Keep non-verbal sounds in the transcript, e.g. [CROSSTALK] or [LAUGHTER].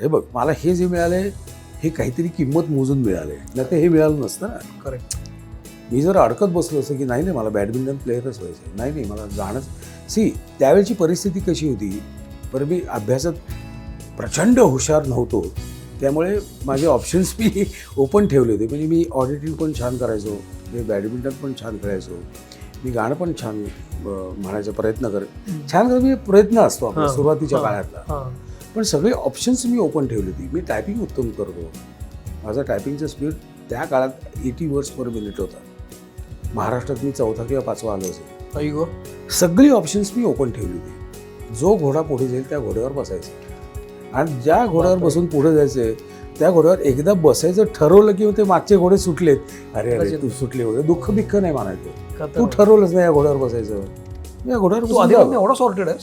हे बघ मला हे जे मिळाले हे काहीतरी किंमत मोजून मिळाले. नाही तर हे मिळालं नसतं ना. करेक्ट मी जर अडकत बसलो असं की नाही नाही मला बॅडमिंटन प्लेयरच व्हायचं नाही नाही मला जाणंच. सी त्यावेळची परिस्थिती कशी होती? बरं मी अभ्यासात प्रचंड हुशार नव्हतो. त्यामुळे माझे ऑप्शन्स मी [LAUGHS] ओपन ठेवले होते. म्हणजे मी ऑडिटिंग पण छान करायचो. मी बॅडमिंटन पण छान खेळायचो. मी गाणं पण छान म्हणायचा प्रयत्न कर छान कर म्हणजे प्रयत्न असतो आपला सुरुवातीच्या. काळातला. पण सगळे ऑप्शन्स मी ओपन ठेवली होती. मी टायपिंग उत्तम करतो. माझं टायपिंगचं स्पीड त्या काळात एटी वर्ड्स पर मिनिट होता. महाराष्ट्रात मी चौथा किंवा पाचवा आलो असेल. गो. सगळी ऑप्शन्स मी ओपन ठेवली होती. जो घोडा पुढे जाईल त्या घोड्यावर बसायचं. आणि ज्या घोड्यावर. बसून पुढे जायचे त्या घोड्यावर एकदा बसायचं ठरवलं की ते मागचे घोडे सुटलेत. अरे अरे तू सुटले वगैरे दुःख बिक्ख नाही मानायचं तू ठरवलंच नाही या घोड्यावर बसायचं. या घोड्यावर. एवढा सॉर्टेड आहेस?